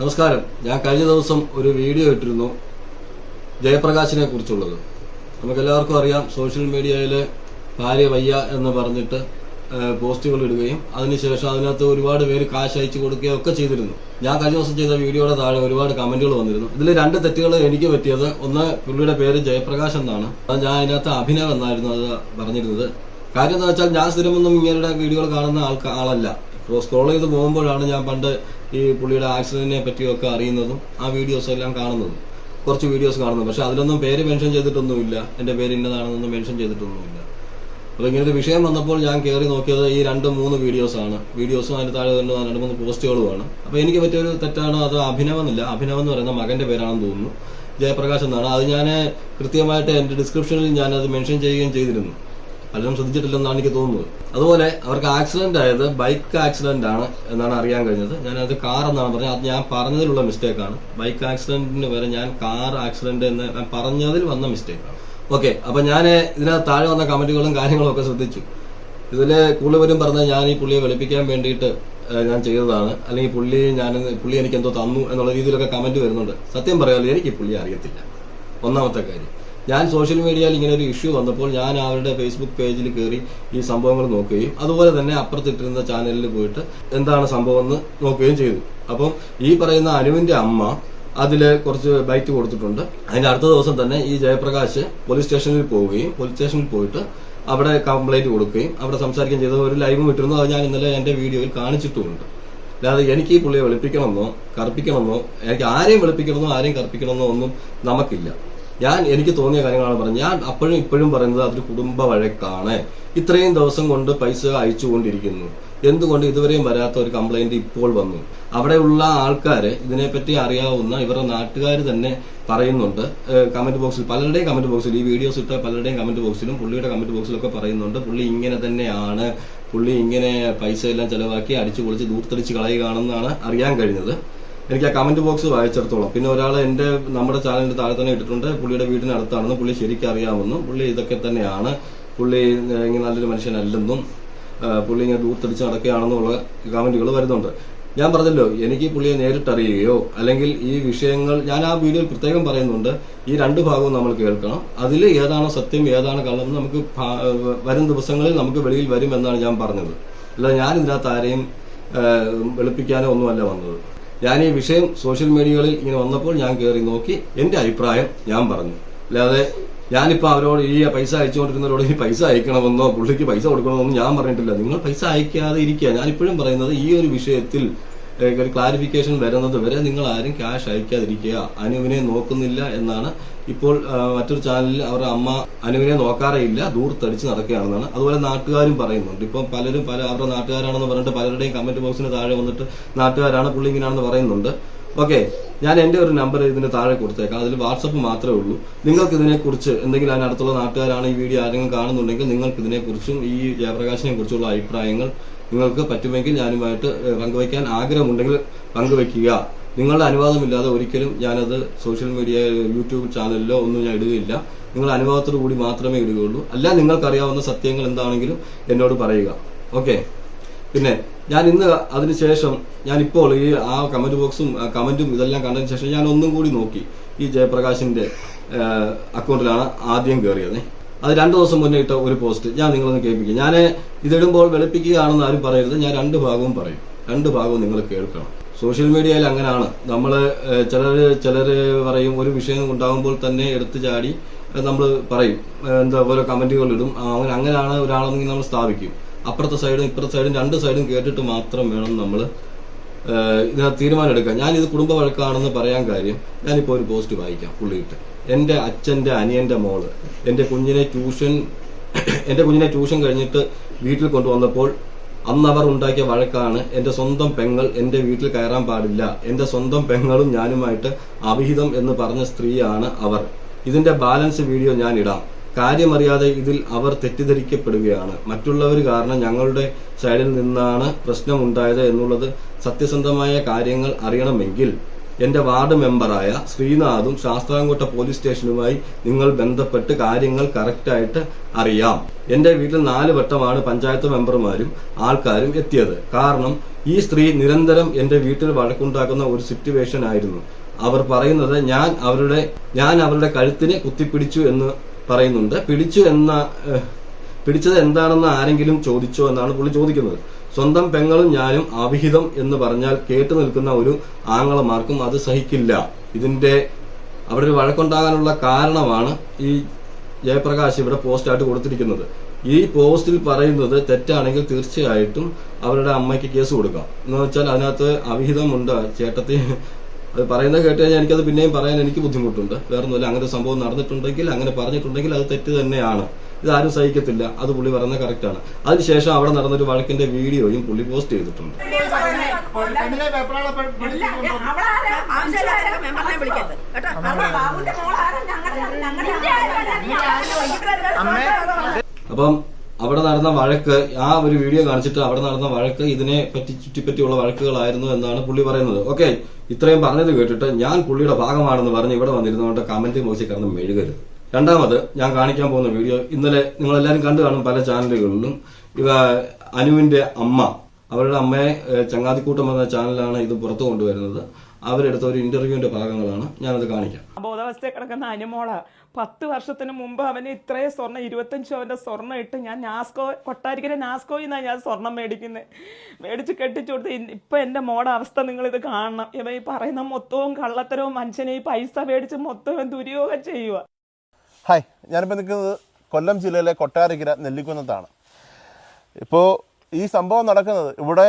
നമസ്കാരം. ഞാൻ കഴിഞ്ഞ ദിവസം ഒരു വീഡിയോ ഇട്ടിരുന്നു. ജയപ്രകാശിനെ കുറിച്ചുള്ളത്. നമുക്ക് എല്ലാവർക്കും അറിയാം സോഷ്യൽ മീഡിയയിൽ ഭാര്യ വയ്യ എന്ന് പറഞ്ഞിട്ട് പോസ്റ്റുകൾ ഇടുകയും അതിനുശേഷം അതിനകത്ത് ഒരുപാട് പേര് കാശ് അയച്ചു കൊടുക്കുകയും ഒക്കെ ചെയ്തിരുന്നു. ഞാൻ കഴിഞ്ഞ ദിവസം ചെയ്ത വീഡിയോയുടെ താഴെ ഒരുപാട് കമന്റുകൾ വന്നിരുന്നു. ഇതിൽ രണ്ട് തെറ്റുകൾ എനിക്ക് പറ്റിയത് ഒന്ന് പുള്ളിയുടെ പേര് ജയപ്രകാശ് എന്നാണ്. അത് ഞാൻ അതിനകത്ത് അഭിനവ് എന്നായിരുന്നു അത് പറഞ്ഞിരുന്നത്. കാര്യം എന്താ വെച്ചാൽ ഞാൻ സ്ഥിരമൊന്നും ഇങ്ങനെയുള്ള വീഡിയോകൾ കാണുന്ന ആൾ ആളല്ല. സ്ക്രോൾ ചെയ്ത് പോകുമ്പോഴാണ് ഞാൻ പണ്ട് ഈ പുള്ളിയുടെ ആക്സിഡന്റിനെ പറ്റിയൊക്കെ അറിയുന്നതും ആ വീഡിയോസ് എല്ലാം കാണുന്നതും. കുറച്ച് വീഡിയോസ് കാണുന്നു. പക്ഷെ അതിലൊന്നും പേര് മെൻഷൻ ചെയ്തിട്ടൊന്നുമില്ല. എന്റെ പേര് ഇന്നതാണെന്നൊന്നും മെൻഷൻ ചെയ്തിട്ടൊന്നുമില്ല. അപ്പൊ ഇങ്ങനെ ഒരു വിഷയം വന്നപ്പോൾ ഞാൻ കയറി നോക്കിയത് ഈ രണ്ട് മൂന്ന് വീഡിയോസ് ആണ്. വീഡിയോസും അതിന് താഴെ തന്നെ രണ്ട് മൂന്ന് പോസ്റ്റുകളുമാണ്. അപ്പൊ എനിക്ക് പറ്റിയൊരു തെറ്റാണ് അത് അഭിനവ് എന്നില്ല അഭിനവ് എന്ന് പറയുന്ന മകന്റെ പേരാണെന്ന് തോന്നുന്നു. ജയപ്രകാശ് എന്നാണ്. അത് ഞാൻ കൃത്യമായിട്ട് എന്റെ ഡിസ്ക്രിപ്ഷനിൽ അത് മെൻഷൻ ചെയ്യുകയും ചെയ്തിരുന്നു. പലരും ശ്രദ്ധിച്ചിട്ടില്ലെന്നാണ് എനിക്ക് തോന്നുന്നത്. അതുപോലെ അവർക്ക് ആക്സിഡന്റ് ആയത് ബൈക്ക് ആക്സിഡന്റ് ആണ് എന്നാണ് അറിയാൻ കഴിഞ്ഞത്. ഞാനത് കാർ എന്നാണ് പറഞ്ഞത്. അത് ഞാൻ പറഞ്ഞതിലുള്ള മിസ്റ്റേക്കാണ് ബൈക്ക് ആക്സിഡന്റിന് വരെ ഞാൻ കാർ ആക്സിഡന്റ് എന്ന് ഞാൻ പറഞ്ഞതിൽ വന്ന മിസ്റ്റേക്കാണ് ഓക്കെ അപ്പൊ ഞാൻ ഇതിനകത്ത് താഴെ വന്ന കമന്റുകളും കാര്യങ്ങളും ഒക്കെ ശ്രദ്ധിച്ചു. ഇതിൽ കൂടുതലും പറഞ്ഞ ഞാൻ ഈ പുള്ളിയെ വെളുപ്പിക്കാൻ വേണ്ടിയിട്ട് ഞാൻ ചെയ്തതാണ്. അല്ലെങ്കിൽ പുള്ളി ഞാൻ പുള്ളി എനിക്ക് എന്തോ തന്നു എന്നുള്ള രീതിയിലൊക്കെ കമന്റ് വരുന്നുണ്ട്. സത്യം പറയാമല്ലോ എനിക്ക് പുള്ളി അറിയത്തില്ല. ഒന്നാമത്തെ കാര്യം. ഞാൻ സോഷ്യൽ മീഡിയയിൽ ഇങ്ങനെ ഒരു ഇഷ്യൂ വന്നപ്പോൾ ഞാൻ അവരുടെ ഫേസ്ബുക്ക് പേജിൽ കയറി ഈ സംഭവങ്ങൾ നോക്കുകയും അതുപോലെ തന്നെ അപ്പുറത്തിട്ടിരുന്ന ചാനലിൽ പോയിട്ട് എന്താണ് സംഭവം എന്ന് നോക്കുകയും ചെയ്തു. അപ്പം ഈ പറയുന്ന അനുവിന്റെ അമ്മ അതിൽ കുറച്ച് ബൈറ്റ് കൊടുത്തിട്ടുണ്ട്. അതിന്റെ അടുത്ത ദിവസം തന്നെ ഈ ജയപ്രകാശ് പോലീസ് സ്റ്റേഷനിൽ പോവുകയും പോലീസ് സ്റ്റേഷനിൽ പോയിട്ട് അവിടെ കംപ്ലൈന്റ് കൊടുക്കുകയും അവിടെ സംസാരിക്കുകയും ചെയ്ത. ഒരു ലൈവും ഇട്ടിരുന്നു. അത് ഞാൻ ഇന്നലെ എന്റെ വീഡിയോയിൽ കാണിച്ചിട്ടുമുണ്ട്. അല്ലാതെ എനിക്ക് ഈ പുള്ളിയെ വെളുപ്പിക്കണമെന്നോ കറുപ്പിക്കണമെന്നോ എനിക്ക് ആരെയും വെളുപ്പിക്കണമെന്നോ ആരെയും കറുപ്പിക്കണമെന്നോ ഒന്നും നമുക്കില്ല. ഞാൻ എനിക്ക് തോന്നിയ കാര്യങ്ങളാണ് പറഞ്ഞത്. ഞാൻ അപ്പോഴും ഇപ്പോഴും പറയുന്നത് അതൊരു കുടുംബ വഴക്കാണ്. ഇത്രയും ദിവസം കൊണ്ട് പൈസ അയച്ചുകൊണ്ടിരിക്കുന്നു. എന്തുകൊണ്ട് ഇതുവരെയും വരാത്ത ഒരു കംപ്ലൈന്റ് ഇപ്പോൾ വന്നു? അവിടെയുള്ള ആൾക്കാര് ഇതിനെപ്പറ്റി അറിയാവുന്ന ഇവരുടെ നാട്ടുകാർ തന്നെ പറയുന്നുണ്ട്. കമന്റ് ബോക്സിൽ പലരുടെയും കമന്റ് ബോക്സിൽ ഈ വീഡിയോസ് ഇട്ട പലരുടെയും കമന്റ് ബോക്സിലും പുള്ളിയുടെ കമന്റ് ബോക്സിലൊക്കെ പറയുന്നുണ്ട്. പുള്ളി ഇങ്ങനെ തന്നെയാണ്. പുള്ളി ഇങ്ങനെ പൈസ എല്ലാം ചെലവാക്കി അടിച്ചു പൊളിച്ച് ദൂർത്തടിച്ച് കളയുകയാണെന്നാണ് അറിയാൻ കഴിഞ്ഞത്. എനിക്ക് ആ കമന്റ് ബോക്സ് വായിച്ചിടത്തോളം. പിന്നെ ഒരാൾ എന്റെ നമ്മുടെ ചാനലിന്റെ താഴെ തന്നെ ഇട്ടിട്ടുണ്ട്. പുള്ളിയുടെ വീടിന് അടുത്താണെന്നും പുള്ളി ശരിക്കും അറിയാമെന്നും. പുള്ളി ഇതൊക്കെ തന്നെയാണ്. പുള്ളി ഇങ്ങനെ നല്ലൊരു മനുഷ്യനല്ലെന്നും പുള്ളി ഇങ്ങനെ ദൂർത്തടിച്ച് നടക്കുകയാണെന്നുള്ള കമന്റുകൾ വരുന്നുണ്ട്. ഞാൻ പറഞ്ഞല്ലോ എനിക്ക് പുള്ളിയെ നേരിട്ടറിയുകയോ അല്ലെങ്കിൽ ഈ വിഷയങ്ങൾ ഞാൻ ആ വീഡിയോയിൽ പ്രത്യേകം പറയുന്നുണ്ട് ഈ രണ്ട് ഭാഗവും നമ്മൾ കേൾക്കണം. അതിൽ ഏതാണോ സത്യം ഏതാണ് കള്ളം നമുക്ക് വരും ദിവസങ്ങളിൽ നമുക്ക് വെളിയിൽ വരും എന്നാണ് ഞാൻ പറഞ്ഞത്. അല്ല ഞാൻ ഇതിനകത്ത് ആരെയും വെളുപ്പിക്കാനോ ഒന്നുമല്ല വന്നത്. ഞാൻ ഈ വിഷയം സോഷ്യൽ മീഡിയകളിൽ ഇങ്ങനെ വന്നപ്പോൾ ഞാൻ കയറി നോക്കി. എന്റെ അഭിപ്രായം ഞാൻ പറഞ്ഞു. അല്ലാതെ ഞാനിപ്പോ അവരോട് ഈ പൈസ അയച്ചുകൊണ്ടിരുന്നവരോട് ഈ പൈസ അയക്കണമെന്നോ പുള്ളിക്ക് പൈസ കൊടുക്കണമെന്നോ ഞാൻ പറഞ്ഞിട്ടില്ല. നിങ്ങൾ പൈസ അയക്കാതെ ഇരിക്കുക. ഞാനിപ്പോഴും പറയുന്നത് ഈ ഒരു വിഷയത്തിൽ ഒരു ക്ലാരിഫിക്കേഷൻ വരുന്നത് വരെ നിങ്ങൾ ആരും ക്യാഷ് അയക്കാതിരിക്കുക. അനുവിനെ നോക്കുന്നില്ല എന്നാണ് ഇപ്പോൾ മറ്റൊരു ചാനലിൽ അവരുടെ അമ്മ അനുവിനെ നോക്കാറേ ഇല്ല ദൂർത്തടിച്ച് നടക്കുകയാണെന്നാണ്. അതുപോലെ നാട്ടുകാരും പറയുന്നുണ്ട്. ഇപ്പം പലരും പല അവരുടെ നാട്ടുകാരാണെന്ന് പറഞ്ഞിട്ട് പലരുടെയും കമന്റ് ബോക്സിന് താഴെ വന്നിട്ട് നാട്ടുകാരാണ് പുള്ളി ഇങ്ങനെയാണെന്ന് പറയുന്നുണ്ട്. ഓക്കെ ഞാൻ എന്റെ ഒരു നമ്പർ ഇതിന് താഴെ കൊടുത്തേക്കാം. അതിൽ വാട്സപ്പ് മാത്രമേ ഉള്ളൂ. നിങ്ങൾക്ക് ഇതിനെക്കുറിച്ച് എന്തെങ്കിലും അതിനടുത്തുള്ള നാട്ടുകാരാണ് ഈ വീഡിയോ ആരെങ്കിലും കാണുന്നുണ്ടെങ്കിൽ നിങ്ങൾക്ക് ഇതിനെക്കുറിച്ചും ഈ ജയപ്രകാശിനെ കുറിച്ചുള്ള അഭിപ്രായങ്ങൾ നിങ്ങൾക്ക് പറ്റുമെങ്കിൽ ഞാനുമായിട്ട് പങ്കുവയ്ക്കാൻ ആഗ്രഹമുണ്ടെങ്കിൽ പങ്കുവയ്ക്കുക. നിങ്ങളുടെ അനുവാദമില്ലാതെ ഒരിക്കലും ഞാനത് സോഷ്യൽ മീഡിയ യൂട്യൂബ് ചാനലിലോ ഒന്നും ഞാൻ ഇടുകയില്ല. നിങ്ങളുടെ അനുവാദത്തോടു കൂടി മാത്രമേ ഇടുകയുള്ളൂ. അല്ല നിങ്ങൾക്കറിയാവുന്ന സത്യങ്ങൾ എന്താണെങ്കിലും എന്നോട് പറയുക. ഓക്കെ? പിന്നെ ഞാൻ ഇന്ന് അതിനുശേഷം ഞാൻ ഇപ്പോൾ ഈ ആ കമന്റ് ബോക്സും കമന്റും ഇതെല്ലാം കണ്ടതിന് ശേഷം ഞാൻ ഒന്നും കൂടി നോക്കി. ഈ ജയപ്രകാശിന്റെ അക്കൗണ്ടിലാണ് ആദ്യം കയറിയത് അത് രണ്ടു ദിവസം മുന്നേ ഇട്ട ഒരു പോസ്റ്റ് ഞാൻ നിങ്ങളൊന്ന് കേൾപ്പിക്കും. ഞാൻ ഇതിടുമ്പോൾ വെളുപ്പിക്കുകയാണെന്ന് ആരും പറയരുത്. ഞാൻ രണ്ട് ഭാഗവും പറയും. രണ്ട് ഭാഗവും നിങ്ങൾ കേൾക്കണം. സോഷ്യൽ മീഡിയയിൽ അങ്ങനെയാണ് നമ്മൾ ചിലർ ചിലർ പറയും ഒരു വിഷയം ഉണ്ടാകുമ്പോൾ തന്നെ എടുത്തു ചാടി നമ്മൾ പറയും. എന്താ ഓരോ കമന്റുകൾ ഇടും. അങ്ങനെ അങ്ങനെയാണ് ഒരാളെങ്കിൽ നമ്മൾ സ്ഥാപിക്കും. അപ്പുറത്തെ സൈഡും ഇപ്പുറത്തെ സൈഡും രണ്ട് സൈഡും കേട്ടിട്ട് മാത്രം വേണം നമ്മൾ ഇതിനകത്ത് ഞാനിത് ഞാൻ ഇത് കുടുംബ വഴക്കാണെന്ന് പറയാൻ കാര്യം ഞാനിപ്പോൾ ഒരു പോസ്റ്റ് വായിക്കാം പുള്ളിയിട്ട്. എന്റെ അച്ഛന്റെ അനിയന്റെ മോൾ എന്റെ കുഞ്ഞിനെ ട്യൂഷൻ എന്റെ കുഞ്ഞിനെ ട്യൂഷൻ കഴിഞ്ഞിട്ട് വീട്ടിൽ കൊണ്ടുവന്നപ്പോൾ അന്ന് അവർ ഉണ്ടാക്കിയ വഴക്കാണ് എന്റെ സ്വന്തം പെങ്ങൾ എന്റെ വീട്ടിൽ കയറാൻ പാടില്ല എന്റെ സ്വന്തം പെങ്ങളും ഞാനുമായിട്ട് അവിഹിതം എന്ന് പറഞ്ഞ സ്ത്രീയാണ് അവർ. ഇതിന്റെ ബാലൻസ് വീഡിയോ ഞാൻ ഇടാം കാര്യമറിയാതെ ഇതിൽ അവർ തെറ്റിദ്ധരിക്കപ്പെടുകയാണ്. മറ്റുള്ളവർ കാരണം ഞങ്ങളുടെ സൈഡിൽ നിന്നാണ് പ്രശ്നം ഉണ്ടായത് എന്നുള്ളത് സത്യസന്ധമായ കാര്യങ്ങൾ അറിയണമെങ്കിൽ എന്റെ വാർഡ് മെമ്പറായ ശ്രീനാഥും ശാസ്താംകോട്ട പോലീസ് സ്റ്റേഷനുമായി നിങ്ങൾ ബന്ധപ്പെട്ട് കാര്യങ്ങൾ കറക്റ്റായിട്ട് അറിയാം. എന്റെ വീട്ടിൽ നാല് വട്ടമാണ് പഞ്ചായത്ത് മെമ്പർമാരും ആൾക്കാരും എത്തിയത്. കാരണം ഈ സ്ത്രീ നിരന്തരം എന്റെ വീട്ടിൽ വഴക്കുണ്ടാക്കുന്ന ഒരു സിറ്റുവേഷൻ ആയിരുന്നു. അവർ പറയുന്നത് ഞാൻ അവരുടെ ഞാൻ അവരുടെ കഴുത്തിനെ കുത്തിപ്പിടിച്ചു എന്ന് പറയുന്നുണ്ട്. പിടിച്ചു എന്ന പിടിച്ചത് എന്താണെന്ന് ആരെങ്കിലും ചോദിച്ചോ എന്നാണ് പുള്ളി ചോദിക്കുന്നത്. സ്വന്തം പെങ്ങളും ഞാനും അവിഹിതം എന്ന് പറഞ്ഞാൽ കേട്ടു നിൽക്കുന്ന ഒരു ആങ്ങളമാർക്കും അത് സഹിക്കില്ല. ഇതിന്റെ അവിടെ ഒരു വഴക്കുണ്ടാകാനുള്ള കാരണമാണ് ഈ ജയപ്രകാശ് ഇവിടെ പോസ്റ്റായിട്ട് കൊടുത്തിരിക്കുന്നത്. ഈ പോസ്റ്റിൽ പറയുന്നത് തെറ്റാണെങ്കിൽ തീർച്ചയായിട്ടും അവരുടെ അമ്മയ്ക്ക് കേസ് കൊടുക്കാം. എന്ന് വെച്ചാൽ അതിനകത്ത് അവിഹിതമുണ്ട് ചേട്ടത്തി. അത് പറയുന്നത് കേട്ട് കഴിഞ്ഞാൽ എനിക്കത് പിന്നെയും പറയാൻ എനിക്ക് ബുദ്ധിമുട്ടുണ്ട്. വേറൊന്നുമില്ല. അങ്ങനെ സംഭവം നടന്നിട്ടുണ്ടെങ്കിൽ അങ്ങനെ പറഞ്ഞിട്ടുണ്ടെങ്കിൽ അത് തെറ്റ് തന്നെയാണ്. ഇതാരും സഹിക്കത്തില്ല. അത് പുള്ളി പറയുന്നത് കറക്റ്റാണ് അതിനുശേഷം അവിടെ നടന്നൊരു വഴക്കിന്റെ വീഡിയോയും പുള്ളി പോസ്റ്റ് ചെയ്തിട്ടുണ്ട്? അപ്പം അവിടെ നടന്ന വഴക്ക് ആ ഒരു വീഡിയോ കാണിച്ചിട്ട് അവിടെ നടന്ന വഴക്ക് ഇതിനെ പറ്റി ചുറ്റിപ്പറ്റിയുള്ള വഴക്കുകളായിരുന്നു എന്നാണ് പുള്ളി പറയുന്നത്. ഓക്കെ ഇത്രയും പറഞ്ഞത് കേട്ടിട്ട് ഞാൻ പുള്ളിയുടെ ഭാഗമാണെന്ന് പറഞ്ഞ് ഇവിടെ വന്നിരുന്നുകൊണ്ട് കമന്റ് മോശം കിടന്ന് മെഴുകരുത്. രണ്ടാമത് ഞാൻ കാണിക്കാൻ പോകുന്ന വീഡിയോ ഇന്നലെ നിങ്ങൾ നിങ്ങളെല്ലാവരും കണ്ടു കാണും പല ചാനലുകളിലും. ഇവ അനുവിന്റെ അമ്മ അവരുടെ അമ്മയെ ചങ്ങാതിക്കൂട്ടം എന്ന ചാനലാണ് ഇത് പുറത്തു കൊണ്ടുവരുന്നത്. അവരെടുത്ത ഒരു ഇന്റർവ്യൂവിന്റെ ഭാഗങ്ങളാണ് ഞാനത് കാണിക്കാം. ബോധാവസ്ഥയെ കിടക്കുന്ന അനുമോള പത്ത് വർഷത്തിന് മുമ്പ് അവന് ഇത്രയും സ്വർണം ഇരുപത്തഞ്ച് അവന്റെ സ്വർണം ഇട്ട് ഞാൻ നാസ്കോ കൊട്ടാരിക്കര നാസ്കോയിൽ നിന്നാണ് ഞാൻ സ്വർണം മേടിക്കുന്നത് മേടിച്ച് കെട്ടിച്ചു കൊടുത്ത് ഇപ്പൊ എന്റെ മോടെ അവസ്ഥ നിങ്ങൾ ഇത് കാണണം. ഇവ ഈ പറയുന്ന മൊത്തവും കള്ളത്തരവും മനുഷ്യനെ ഈ പൈസ മേടിച്ച് മൊത്തവും ദുര്യോഗം ചെയ്യുക ഹായ് ഞാനിപ്പോൾ നിൽക്കുന്നത് കൊല്ലം ജില്ലയിലെ കൊട്ടാരക്കര നെല്ലിക്കുന്നത്താണ്. ഇപ്പോൾ ഈ സംഭവം നടക്കുന്നത് ഇവിടെ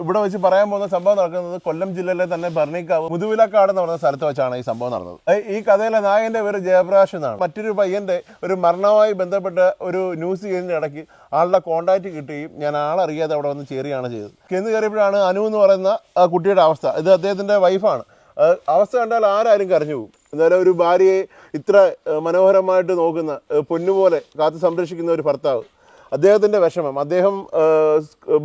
ഇവിടെ വെച്ച് പറയാൻ പോകുന്ന സംഭവം നടക്കുന്നത് കൊല്ലം ജില്ലയിലെ തന്നെ ഭരണിക്കാവ് മുതുവിലക്കാട് എന്ന് പറയുന്ന സ്ഥലത്ത് വെച്ചാണ് ഈ സംഭവം നടന്നത്. ഈ കഥയിലെ നായകന്റെ പേര് ജയപ്രകാശ് എന്നാണ്. മറ്റൊരു പയ്യന്റെ ഒരു മരണവുമായി ബന്ധപ്പെട്ട ഒരു ന്യൂസ് ചെയ്യുന്നതിന്റെ ഇടയ്ക്ക് ആളുടെ കോണ്ടാക്ട് കിട്ടുകയും ഞാൻ ആളറിയാതെ അവിടെ വന്ന് ചേരുകയാണ് ചെയ്തത്. ചെന്ന് കയറിയപ്പോഴാണ് അനു എന്ന് പറയുന്ന കുട്ടിയുടെ അവസ്ഥ. ഇത് അദ്ദേഹത്തിന്റെ വൈഫാണ് അവസ്ഥ കണ്ടാൽ ആരാരും കരഞ്ഞു പോകും. എന്നാലും ഒരു ഭാര്യയെ ഇത്ര മനോഹരമായിട്ട് നോക്കുന്ന പൊന്നുപോലെ കാത്തു സംരക്ഷിക്കുന്ന ഒരു ഭർത്താവ്. അദ്ദേഹത്തിന്റെ വിഷമം. അദ്ദേഹം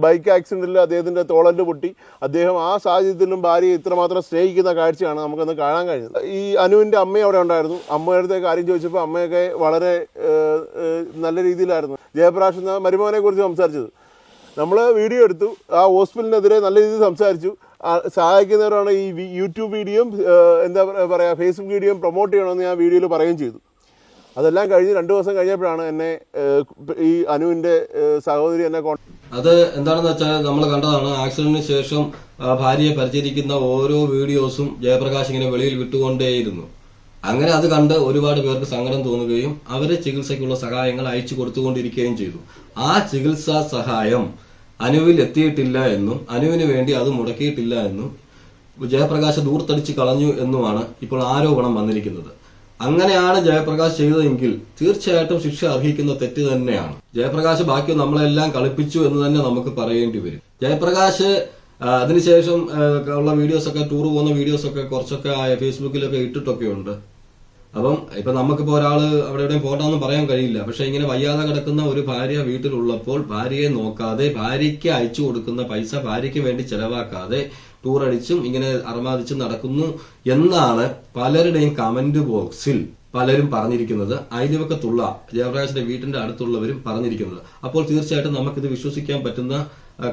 ബൈക്ക് ആക്സിഡന്റിൽ അദ്ദേഹത്തിന്റെ തോളന്റെ പൊട്ടി. അദ്ദേഹം ആ സാഹചര്യത്തിലും ഭാര്യയെ ഇത്രമാത്രം സ്നേഹിക്കുന്ന കാഴ്ചയാണ് നമുക്കൊന്ന് കാണാൻ കഴിഞ്ഞത്. ഈ അനുവിന്റെ അമ്മ അവിടെ ഉണ്ടായിരുന്നു. അമ്മയുടെ കാര്യം ചോദിച്ചപ്പോൾ അമ്മയൊക്കെ വളരെ നല്ല രീതിയിലായിരുന്നു. ജയപ്രകാശ് എന്ന മരുമകനെ കുറിച്ച് സംസാരിച്ചത്. നമ്മൾ വീഡിയോ എടുത്തു. ആ ഹോസ്പിറ്റലിനെതിരെ നല്ല രീതിയിൽ സംസാരിച്ചു. സഹായിക്കുന്നവരാണ് ഈ യൂട്യൂബ് വീഡിയോയും എന്താ പറയുക ഫേസ്ബുക്ക് വീഡിയോയും പ്രൊമോട്ട് ചെയ്യണമെന്ന് ഞാൻ വീഡിയോയിൽ പറയുകയും ചെയ്തു. അതെല്ലാം കഴിഞ്ഞ് രണ്ടു ദിവസം കഴിഞ്ഞപ്പോഴാണ് എന്നെ ഈ അനുവിന്റെ സഹോദരി എന്നെ അത് എന്താണെന്ന് വെച്ചാൽ നമ്മൾ കണ്ടതാണ് ആക്സിഡന്റിന് ശേഷം ഭാര്യയെ പരിചരിക്കുന്ന ഓരോ വീഡിയോസും ജയപ്രകാശ് ഇങ്ങനെ വെളിയിൽ വിട്ടുകൊണ്ടേയിരുന്നു. അങ്ങനെ അത് കണ്ട് ഒരുപാട് പേർക്ക് സങ്കടം തോന്നുകയും അവരെ ചികിത്സയ്ക്കുള്ള സഹായങ്ങൾ അയച്ചു കൊടുത്തുകൊണ്ടിരിക്കുകയും ചെയ്തു. ആ ചികിത്സാ സഹായം അനുവിൽ എത്തിയിട്ടില്ല എന്നും അനുവിന് വേണ്ടി അത് മുടക്കിയിട്ടില്ല എന്നും ജയപ്രകാശ് ദൂർത്തടിച്ച് കളഞ്ഞു എന്നുമാണ് ഇപ്പോൾ ആരോപണം വന്നിരിക്കുന്നത്. അങ്ങനെയാണ് ജയപ്രകാശ് ചെയ്തതെങ്കിൽ തീർച്ചയായിട്ടും ശിക്ഷ അർഹിക്കുന്ന തെറ്റ് തന്നെയാണ്. ജയപ്രകാശ് ബാക്കി നമ്മളെല്ലാം കളിപ്പിച്ചു എന്ന് തന്നെ നമുക്ക് പറയേണ്ടി വരും. ജയപ്രകാശ് അതിനുശേഷം ഉള്ള വീഡിയോസ് ഒക്കെ ടൂർ പോകുന്ന വീഡിയോസ് ഒക്കെ കുറച്ചൊക്കെ ഫേസ്ബുക്കിലൊക്കെ ഇട്ടിട്ടൊക്കെ ഉണ്ട് അപ്പം ഇപ്പൊ നമുക്കിപ്പോ ഒരാൾ അവിടെ എവിടെയും പോകണ്ടെന്ന് പറയാൻ കഴിയില്ല. പക്ഷെ ഇങ്ങനെ വയ്യാതെ കിടക്കുന്ന ഒരു ഭാര്യ വീട്ടിലുള്ളപ്പോൾ ഭാര്യയെ നോക്കാതെ ഭാര്യയ്ക്ക് അയച്ചു കൊടുക്കുന്ന പൈസ ഭാര്യയ്ക്ക് വേണ്ടി ചെലവാക്കാതെ ടൂർ അടിച്ചും ഇങ്ങനെ അർമാദിച്ചും നടക്കുന്നു എന്നാണ് പലരുടെയും കമന്റ് ബോക്സിൽ പലരും പറഞ്ഞിരിക്കുന്നത്. അയൽവക്കത്തുള്ള ജയപ്രകാശിന്റെ വീട്ടിന്റെ അടുത്തുള്ളവരും പറഞ്ഞിരിക്കുന്നത്. അപ്പോൾ തീർച്ചയായിട്ടും നമുക്കിത് വിശ്വസിക്കാൻ പറ്റുന്ന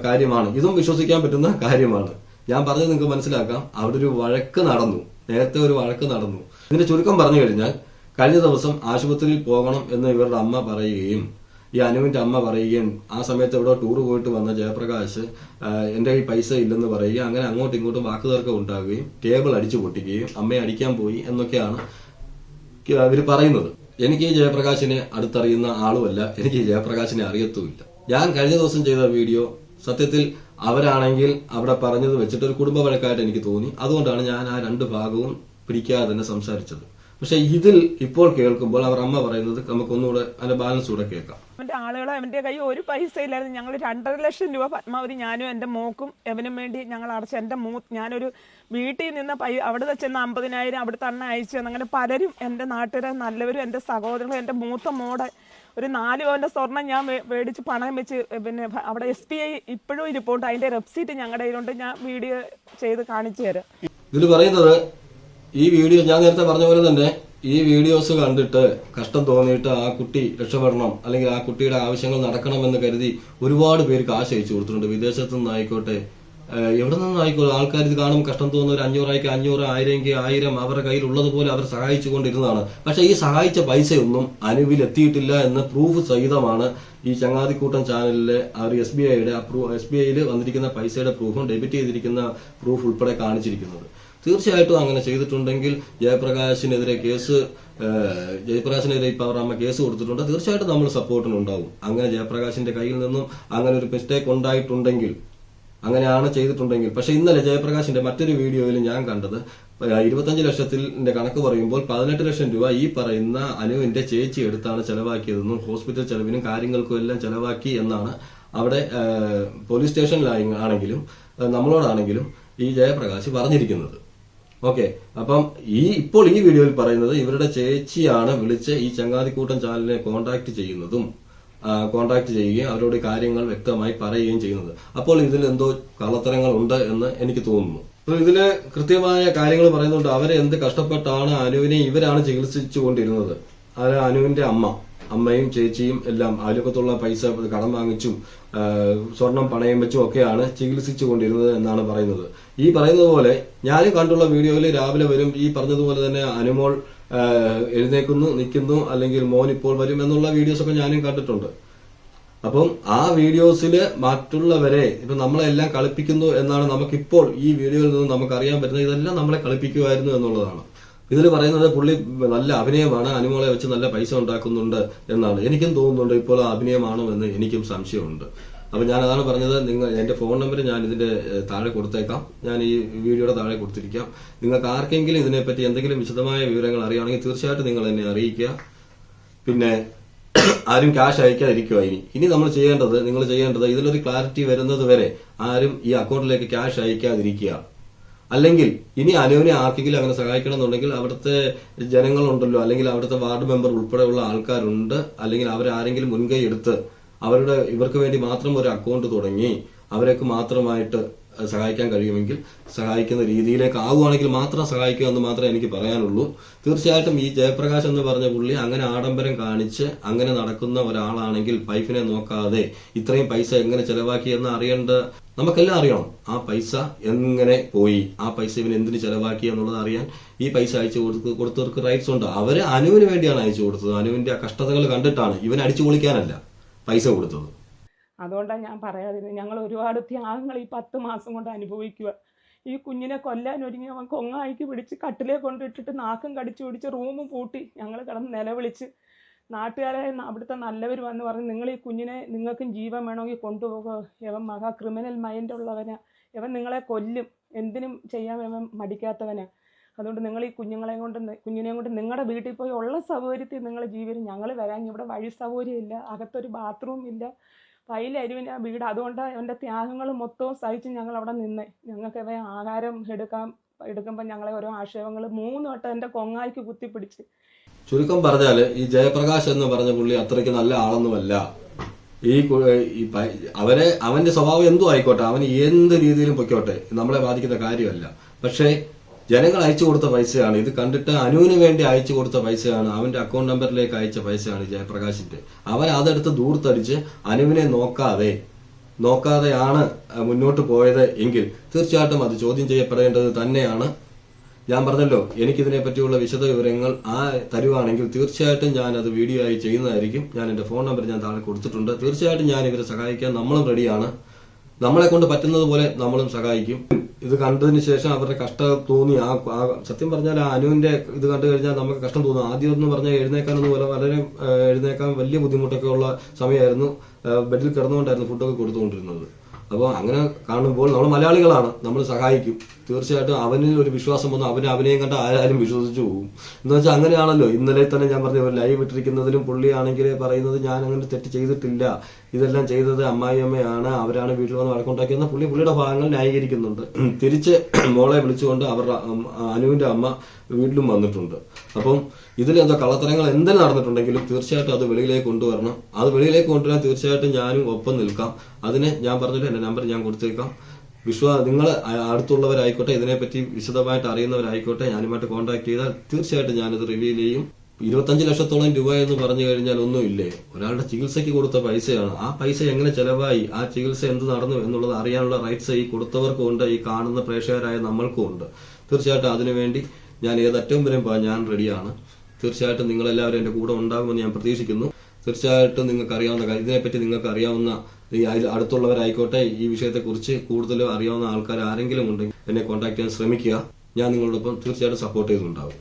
കാര്യമാണ്. ഇതും വിശ്വസിക്കാൻ പറ്റുന്ന കാര്യമാണ്. ഞാൻ പറഞ്ഞത് നിങ്ങൾക്ക് മനസ്സിലാക്കാം. അവിടെ ഒരു വഴക്ക് നടന്നു. നേരത്തെ ഒരു വഴക്ക് നടന്നു. ഇതിന്റെ ചുരുക്കം പറഞ്ഞു കഴിഞ്ഞാൽ കഴിഞ്ഞ ദിവസം ആശുപത്രിയിൽ പോകണം എന്ന് ഇവരുടെ അമ്മ പറയുകയും ഈ അനുവിന്റെ അമ്മ പറയുകയും ആ സമയത്ത് എവിടെ ടൂർ പോയിട്ട് വന്ന ജയപ്രകാശ് എന്റെ കയ്യിൽ പൈസ ഇല്ലെന്ന് പറയുകയും അങ്ങനെ അങ്ങോട്ടും ഇങ്ങോട്ടും വാക്കുതർക്കം ഉണ്ടാവുകയും ടേബിൾ അടിച്ചു പൊട്ടിക്കുകയും അമ്മയെ അടിക്കാൻ പോയി എന്നൊക്കെയാണ് അവർ പറയുന്നത്. എനിക്ക് ഈ ജയപ്രകാശിനെ അടുത്തറിയുന്ന ആളുമല്ല. എനിക്ക് ഈ ജയപ്രകാശിനെ അറിയത്തുമില്ല. ഞാൻ കഴിഞ്ഞ ദിവസം ചെയ്ത വീഡിയോ സത്യത്തിൽ അവരാണെങ്കിൽ അവിടെ പറഞ്ഞത് വെച്ചിട്ട് ഒരു കുടുംബ വഴക്കായിട്ട് എനിക്ക് തോന്നി. അതുകൊണ്ടാണ് ഞാൻ ആ രണ്ട് ഭാഗവും പിടിക്കാതെ തന്നെ സംസാരിച്ചത്. പക്ഷെ ഇതിൽ ഇപ്പോൾ കേൾക്കുമ്പോൾ അവർ അമ്മ പറയുന്നത് നമുക്കൊന്നുകൂടെ അതിന്റെ ബാലൻസ് കൂടെ കേൾക്കാം. അവന്റെ ആളുകളെ അവന്റെ കൈ ഒരു പൈസ ഇല്ലായിരുന്നു. ഞങ്ങൾ രണ്ടര ലക്ഷം രൂപ പത്മാവതി ഞാനും എന്റെ മോക്കും എവനും വേണ്ടി ഞങ്ങൾ അടച്ച എന്റെ മൂ ഞാനൊരു വീട്ടിൽ നിന്ന് പൈ അവിടെ ചെന്ന് അമ്പതിനായിരം അവിടെ അണ്ണ അയച്ചു അങ്ങനെ പലരും എന്റെ നാട്ടുകാരെ നല്ലവരും എന്റെ സഹോദരങ്ങളും എന്റെ മൂത്ത മോടെ ഒരു നാല് പവന്റെ സ്വർണം ഞാൻ മേടിച്ച് പണം വെച്ച് പിന്നെ അവിടെ എസ് ബി ഐ ഇപ്പോഴും ഇരിപ്പുണ്ട്. അതിന്റെ റെപ്സീറ്റ് ഞങ്ങളുടെ കയ്യിലുണ്ട്. ഞാൻ വീഡിയോ ചെയ്ത് കാണിച്ചു തരാം. ഇതിൽ പറയുന്നത് ഈ വീഡിയോ ഞാൻ നേരത്തെ പറഞ്ഞ പോലെ തന്നെ ഈ വീഡിയോസ് കണ്ടിട്ട് കഷ്ടം തോന്നിയിട്ട് ആ കുട്ടി രക്ഷപ്പെടണം അല്ലെങ്കിൽ ആ കുട്ടിയുടെ ആവശ്യങ്ങൾ നടക്കണമെന്ന് കരുതി ഒരുപാട് പേർക്ക് ആശയിച്ചു കൊടുത്തിട്ടുണ്ട്. വിദേശത്തു നിന്നായിക്കോട്ടെ എവിടെ നിന്നായിക്കോട്ടെ ആൾക്കാർ ഇത് കാണും കഷ്ടം തോന്നുന്ന ഒരു അഞ്ഞൂറായിക്ക് അഞ്ഞൂറ് ആയിരമെങ്കിൽ ആയിരം അവരുടെ കയ്യിൽ ഉള്ളതുപോലെ അവർ സഹായിച്ചു കൊണ്ടിരുന്നതാണ്. പക്ഷെ ഈ സഹായിച്ച പൈസയൊന്നും അനുവിൽ എത്തിയിട്ടില്ല എന്ന് പ്രൂഫ് സഹിതമാണ് ഈ ചങ്ങാതിക്കൂട്ടം ചാനലിലെ അവർ എസ് ബി ഐയുടെ എസ് ബി ഐയിൽ വന്നിരിക്കുന്ന പൈസയുടെ പ്രൂഫും ഡെബിറ്റ് ചെയ്തിരിക്കുന്ന പ്രൂഫ് ഉൾപ്പെടെ കാണിച്ചിരിക്കുന്നത്. തീർച്ചയായിട്ടും അങ്ങനെ ചെയ്തിട്ടുണ്ടെങ്കിൽ ജയപ്രകാശിനെതിരെ കേസ് ജയപ്രകാശിനെതിരെ ഇപ്പം അവർ അമ്മ കേസ് കൊടുത്തിട്ടുണ്ട്. തീർച്ചയായിട്ടും നമ്മൾ സപ്പോർട്ടിനുണ്ടാവും. അങ്ങനെ ജയപ്രകാശിന്റെ കയ്യിൽ നിന്നും അങ്ങനെ ഒരു മിസ്റ്റേക്ക് ഉണ്ടായിട്ടുണ്ടെങ്കിൽ അങ്ങനെയാണ് ചെയ്തിട്ടുണ്ടെങ്കിൽ. പക്ഷെ ഇന്നലെ ജയപ്രകാശിന്റെ മറ്റൊരു വീഡിയോയിൽ ഞാൻ കണ്ടത് ഇരുപത്തഞ്ച് ലക്ഷത്തിന്റെ കണക്ക് പറയുമ്പോൾ പതിനെട്ട് ലക്ഷം രൂപ ഈ പറയുന്ന അനുവിന്റെ ചേച്ചി എടുത്താണ് ചെലവാക്കിയതെന്നും ഹോസ്പിറ്റൽ ചെലവിനും കാര്യങ്ങൾക്കും എല്ലാം ചെലവാക്കി എന്നാണ് അവിടെ പോലീസ് സ്റ്റേഷനിലായി ആണെങ്കിലും നമ്മളോടാണെങ്കിലും ഈ ജയപ്രകാശ് പറഞ്ഞിരിക്കുന്നത്. ഓക്കെ അപ്പം ഈ ഇപ്പോൾ ഈ വീഡിയോയിൽ പറയുന്നത് ഇവരുടെ ചേച്ചിയാണ് വിളിച്ച് ഈ ചങ്ങാതിക്കൂട്ടം ചാനലിനെ കോൺടാക്ട് ചെയ്യുന്നതും കോൺടാക്ട് ചെയ്യുകയും അവരോട് കാര്യങ്ങൾ വ്യക്തമായി പറയുകയും ചെയ്യുന്നത്. അപ്പോൾ ഇതിൽ എന്തോ കള്ളത്തരങ്ങൾ ഉണ്ട് എന്ന് എനിക്ക് തോന്നുന്നു. അപ്പോൾ ഇതിൽ കൃത്യമായ കാര്യങ്ങൾ പറയുന്നുണ്ട്. അവരെ എന്ത് കഷ്ടപ്പെട്ടാണ് അനുവിനെ ഇവരാണ് ചികിത്സിച്ചു കൊണ്ടിരുന്നത് അത് അനുവിന്റെ അമ്മ. അമ്മയും ചേച്ചിയും എല്ലാം അയൽക്കത്തുള്ള പൈസ കടം വാങ്ങിച്ചും സ്വർണം പണയം വെച്ചും ഒക്കെയാണ് ചികിത്സിച്ചു കൊണ്ടിരുന്നത് എന്നാണ് പറയുന്നത്. ഈ പറയുന്നത് പോലെ ഞാൻ കണ്ടുള്ള വീഡിയോയിൽ രാവിലെ വരും ഈ പറഞ്ഞതുപോലെ തന്നെ അനുമോൾ എഴുന്നേക്കുന്നു നിൽക്കുന്നു അല്ലെങ്കിൽ മോൻ ഇപ്പോൾ വരും എന്നുള്ള വീഡിയോസ് ഒക്കെ ഞാനും കണ്ടിട്ടുണ്ട്. അപ്പം ആ വീഡിയോസിൽ മറ്റുള്ളവരെ ഇപ്പൊ നമ്മളെല്ലാം കളിപ്പിക്കുന്നു എന്നാണ് നമുക്കിപ്പോൾ ഈ വീഡിയോയിൽ നിന്ന് നമുക്ക് അറിയാൻ പറ്റുന്നത്. ഇതെല്ലാം നമ്മളെ കളിപ്പിക്കുമായിരുന്നു എന്നുള്ളതാണ്. ഇതിൽ പറയുന്നത് പുള്ളി നല്ല അഭിനയമാണ് അനുമോളെ വെച്ച് നല്ല പൈസ ഉണ്ടാക്കുന്നുണ്ട് എന്നാണ്. എനിക്കും തോന്നുന്നുണ്ട് ഇപ്പോൾ ആ അഭിനയമാണോ എന്ന് എനിക്കും സംശയമുണ്ട്. അപ്പൊ ഞാൻ അതാണ് പറഞ്ഞത് നിങ്ങൾ എന്റെ ഫോൺ നമ്പർ ഞാൻ ഇതിന്റെ താഴെ കൊടുത്തേക്കാം. ഞാൻ ഈ വീഡിയോയുടെ താഴെ കൊടുത്തിരിക്കാം. നിങ്ങൾക്ക് ആർക്കെങ്കിലും ഇതിനെപ്പറ്റി എന്തെങ്കിലും വിശദമായ വിവരങ്ങൾ അറിയുകയാണെങ്കിൽ തീർച്ചയായിട്ടും നിങ്ങൾ എന്നെ അറിയിക്കുക. പിന്നെ ആരും ക്യാഷ് അയക്കാതിരിക്കുക ഇനി. ഇനി നമ്മൾ ചെയ്യേണ്ടത് നിങ്ങൾ ചെയ്യേണ്ടത് ഇതിലൊരു ക്ലാരിറ്റി വരുന്നത് വരെ ആരും ഈ അക്കൗണ്ടിലേക്ക് ക്യാഷ് അയക്കാതിരിക്കുക. അല്ലെങ്കിൽ ഇനി അനുവിനെ ആർക്കെങ്കിലും അങ്ങനെ സഹായിക്കണം എന്നുണ്ടെങ്കിൽ അവിടുത്തെ ജനങ്ങളുണ്ടല്ലോ അല്ലെങ്കിൽ അവിടുത്തെ വാർഡ് മെമ്പർ ഉൾപ്പെടെയുള്ള ആൾക്കാരുണ്ട് അല്ലെങ്കിൽ അവരാരെങ്കിലും മുൻകൈ എടുത്ത് അവരുടെ ഇവർക്ക് വേണ്ടി മാത്രം ഒരു അക്കൗണ്ട് തുടങ്ങി അവരൊക്കെ മാത്രമായിട്ട് സഹായിക്കാൻ കഴിയുമെങ്കിൽ സഹായിക്കുന്ന രീതിയിലേക്ക് ആവുകയാണെങ്കിൽ മാത്രം സഹായിക്കുക എന്ന് മാത്രമേ എനിക്ക് പറയാനുള്ളൂ. തീർച്ചയായിട്ടും ഈ ജയപ്രകാശ് എന്ന് പറഞ്ഞ പുള്ളി അങ്ങനെ ആഡംബരം കാണിച്ച് അങ്ങനെ നടക്കുന്ന ഒരാളാണെങ്കിൽ വൈഫിനെ നോക്കാതെ ഇത്രയും പൈസ എങ്ങനെ ചെലവാക്കി എന്ന് അറിയേണ്ട നമുക്കെല്ലാം അറിയണം. ആ പൈസ എങ്ങനെ പോയി? ആ പൈസ ഇവൻ എന്തിന് ചെലവാക്കി എന്നുള്ളത് അറിയാൻ ഈ പൈസ അയച്ചു കൊടുത്ത് കൊടുത്തവർക്ക് റൈറ്റ്സ് ഉണ്ട്. അവർ അനുവിന് വേണ്ടിയാണ് അയച്ചു കൊടുത്തത്. അനുവിന്റെ ആ കഷ്ടതകൾ കണ്ടിട്ടാണ് ഇവൻ അടിച്ചു പൊളിക്കാനല്ല പൈസ കൊടുത്തത്. അതുകൊണ്ടാണ് ഞാൻ പറയാതിരുന്നത്. ഞങ്ങൾ ഒരുപാട് ത്യാഗങ്ങൾ ഈ പത്ത് മാസം കൊണ്ട് അനുഭവിക്കുക. ഈ കുഞ്ഞിനെ കൊല്ലാൻ ഒരുങ്ങി അവൻ കൊങ്ങായിക്ക് പിടിച്ച് കട്ടിലേ കൊണ്ടിട്ടിട്ട് നാക്കും കടിച്ചു പിടിച്ച് റൂമും പൂട്ടി. ഞങ്ങൾ കിടന്ന് നിലവിളിച്ച് നാട്ടുകാരെ അവിടുത്തെ നല്ലവർ വന്ന് പറഞ്ഞു നിങ്ങൾ ഈ കുഞ്ഞിനെ നിങ്ങൾക്കും ജീവൻ വേണമെങ്കിൽ കൊണ്ടുപോകുക ഇവൻ മഹാ ക്രിമിനൽ മൈൻഡ് ഉള്ളവനാ. ഇവൻ നിങ്ങളെ കൊല്ലും. എന്തിനും ചെയ്യാൻ ഇവൻ മടിക്കാത്തവനാ. അതുകൊണ്ട് നിങ്ങൾ ഈ കുഞ്ഞുങ്ങളെ കൊണ്ട് കുഞ്ഞിനെയും കൊണ്ട് നിങ്ങളുടെ വീട്ടിൽ പോയി ഉള്ള സൗകര്യത്തിൽ നിങ്ങൾ ജീവിതം ഞങ്ങൾ വരാൻ ഇവിടെ വഴി സൗകര്യം ഇല്ല അകത്തൊരു ബാത്റൂം ഇല്ല. പൈലരുവിന് ആ വീട്. അതുകൊണ്ട് അവന്റെ ത്യാഗങ്ങൾ മൊത്തവും സഹിച്ച് ഞങ്ങൾ അവിടെ നിന്ന്. ഞങ്ങൾക്ക് ഇവ ആഹാരം എടുക്കാൻ എടുക്കുമ്പോൾ ഞങ്ങളെ ഓരോ ആക്ഷേപങ്ങൾ മൂന്ന് വട്ടം എന്റെ കൊങ്ങായിക്ക് കുത്തിപ്പിടിച്ച്. ചുരുക്കം പറഞ്ഞാൽ ഈ ജയപ്രകാശ് എന്ന് പറഞ്ഞ പുള്ളി അത്രയ്ക്ക് നല്ല ആളൊന്നുമല്ല. ഈ അവരെ അവന്റെ സ്വഭാവം എന്തു ആയിക്കോട്ടെ അവന് എന്ത് രീതിയിലും പൊയ്ക്കോട്ടെ നമ്മളെ ബാധിക്കുന്ന കാര്യമല്ല. പക്ഷേ ജനങ്ങൾ അയച്ചു കൊടുത്ത പൈസയാണ്. ഇത് കണ്ടിട്ട് അനുവിന് വേണ്ടി അയച്ചു കൊടുത്ത പൈസയാണ്. അവന്റെ അക്കൗണ്ട് നമ്പറിലേക്ക് അയച്ച പൈസയാണ് ജയപ്രകാശിന്റെ. അവൻ അതെടുത്ത് ദൂർത്തടിച്ച് അനുവിനെ നോക്കാതെ നോക്കാതെയാണ് മുന്നോട്ട് പോയത് എങ്കിൽ തീർച്ചയായിട്ടും അത് ചോദ്യം ചെയ്യപ്പെടേണ്ടത് തന്നെയാണ്. ഞാൻ പറഞ്ഞല്ലോ എനിക്കിതിനെ പറ്റിയുള്ള വിശദ വിവരങ്ങൾ ആ തരുവാണെങ്കിൽ തീർച്ചയായിട്ടും ഞാൻ അത് വീഡിയോ ആയി ചെയ്യുന്നതായിരിക്കും. ഞാൻ എന്റെ ഫോൺ നമ്പർ ഞാൻ താഴെ കൊടുത്തിട്ടുണ്ട്. തീർച്ചയായിട്ടും ഞാൻ ഇവരെ സഹായിക്കാൻ നമ്മളും റെഡിയാണ് നമ്മളെ കൊണ്ട് പറ്റുന്നത് പോലെ നമ്മളും സഹായിക്കും. ഇത് കണ്ടതിന് ശേഷം അവരുടെ കഷ്ടം തോന്നി. ആ സത്യം പറഞ്ഞാൽ അനുവിന്റെ ഇത് കണ്ടു കഴിഞ്ഞാൽ നമുക്ക് കഷ്ടം തോന്നും. ആദ്യം എന്ന് പറഞ്ഞാൽ എഴുന്നേക്കാനൊന്നും പോലെ വളരെ എഴുന്നേക്കാൻ വലിയ ബുദ്ധിമുട്ടൊക്കെ ഉള്ള സമയമായിരുന്നു. ബെഡിൽ കിടന്നുകൊണ്ടായിരുന്നു ഫുഡൊക്കെ കൊടുത്തുകൊണ്ടിരുന്നത്. അപ്പോൾ അങ്ങനെ കാണുമ്പോൾ നമ്മൾ മലയാളികളാണ്. നമ്മൾ സഹായിക്കും. തീർച്ചയായിട്ടും അവനിൽ ഒരു വിശ്വാസം വന്നു അവനെ അവനെയും കണ്ട ആരാരും വിശ്വസിച്ചു പോകും എന്ന് വെച്ചാൽ അങ്ങനെയാണല്ലോ ഇന്നലെ തന്നെ ഞാൻ പറഞ്ഞ ഒരു ലൈവ് ഇട്ടിരിക്കുന്നതിലും പുള്ളിയാണെങ്കിൽ പറയുന്നത് ഞാൻ അങ്ങനെ തെറ്റ് ചെയ്തിട്ടില്ല. ഇതെല്ലാം ചെയ്തത് അമ്മായിയമ്മയാണ് അവരാണ് വീട്ടിൽ വന്ന് വഴക്കുണ്ടാക്കിയെന്ന് പുള്ളി പുള്ളിയുടെ ഭാഗങ്ങൾ ന്യായീകരിക്കുന്നുണ്ട്. തിരിച്ച് മോളെ വിളിച്ചുകൊണ്ട് അവരുടെ അനുവിന്റെ അമ്മ വീട്ടിലും വന്നിട്ടുണ്ട്. അപ്പം ഇതിൽ എന്തോ കള്ളത്തരങ്ങൾ എന്തെങ്കിലും നടന്നിട്ടുണ്ടെങ്കിലും തീർച്ചയായിട്ടും അത് വെളിയിലേക്ക് കൊണ്ടുവരണം. അത് വെളിയിലേക്ക് കൊണ്ടുവരാൻ തീർച്ചയായിട്ടും ഞാനും ഒപ്പം നിൽക്കാം. അതിന് ഞാൻ പറഞ്ഞിട്ട് എന്റെ നമ്പർ ഞാൻ കൊടുത്തേക്കാം. വിശ്വാ നിങ്ങൾ അടുത്തുള്ളവരായിക്കോട്ടെ ഇതിനെപ്പറ്റി വിശദമായിട്ട് അറിയുന്നവരായിക്കോട്ടെ ഞാനുമായിട്ട് കോൺടാക്ട് ചെയ്താൽ തീർച്ചയായിട്ടും ഞാനത് റിവീൽ ചെയ്യും. ഇരുപത്തഞ്ച് ലക്ഷത്തോളം രൂപ എന്ന് പറഞ്ഞു കഴിഞ്ഞാൽ ഒന്നുമില്ലേ ഒരാളുടെ ചികിത്സയ്ക്ക് കൊടുത്ത പൈസയാണ്. ആ പൈസ എങ്ങനെ ചെലവായി? ആ ചികിത്സ എന്ത് നടന്നു എന്നുള്ളത് അറിയാനുള്ള റൈറ്റ്സ് ഈ കൊടുത്തവർക്കും ഉണ്ട് ഈ കാണുന്ന പ്രേക്ഷകരായ നമ്മൾക്കും ഉണ്ട്. തീർച്ചയായിട്ടും അതിനുവേണ്ടി ഞാൻ ഏതറ്റവും വരെയും ഞാൻ റെഡിയാണ് തീർച്ചയായിട്ടും നിങ്ങളെല്ലാവരും എന്റെ കൂടെ ഉണ്ടാകുമെന്ന് ഞാൻ പ്രതീക്ഷിക്കുന്നു. തീർച്ചയായിട്ടും നിങ്ങൾക്ക് അറിയാവുന്ന ഇതിനെപ്പറ്റി നിങ്ങൾക്ക് അറിയാവുന്ന ഈ അതിൽ അടുത്തുള്ളവരായിക്കോട്ടെ ഈ വിഷയത്തെക്കുറിച്ച് കൂടുതൽ അറിയാവുന്ന ആൾക്കാർ ആരെങ്കിലും ഉണ്ടെങ്കിൽ എന്നെ കോൺടാക്ട് ചെയ്യാൻ ശ്രമിക്കുക. ഞാൻ നിങ്ങളോടൊപ്പം തീർച്ചയായിട്ടും സപ്പോർട്ട് ചെയ്തിട്ടുണ്ടാവും